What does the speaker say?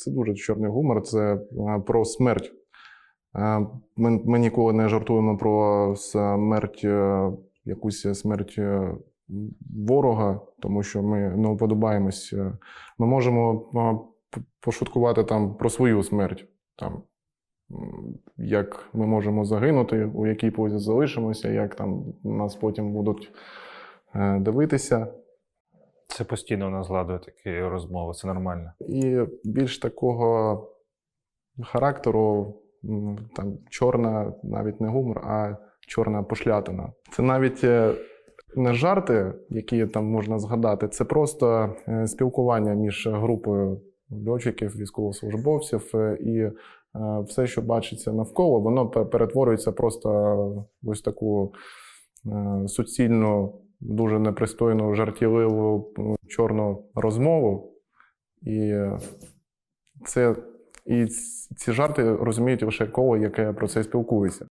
Це дуже чорний гумор, це е, про смерть. Е, Ми, ми ніколи не жартуємо про смерть, е, якусь смерть ворога, тому що ми не уподобаємось. Ми можемо пошуткувати там про свою смерть. Там, як ми можемо загинути, у якій позі залишимося, як там нас потім будуть дивитися. Це постійно у нас згадує такі розмови, це нормально. І більш такого характеру, там чорна, навіть не гумор, а чорна пошлятина. Це навіть е, не жарти, які там можна згадати, це просто е, спілкування між групою льотчиків, військовослужбовців, е, і все, що бачиться навколо, воно перетворюється просто в ось таку суцільну, дуже непристойну, жартівливу чорну розмову. І це і ці жарти розуміють лише коло, яке про це спілкується.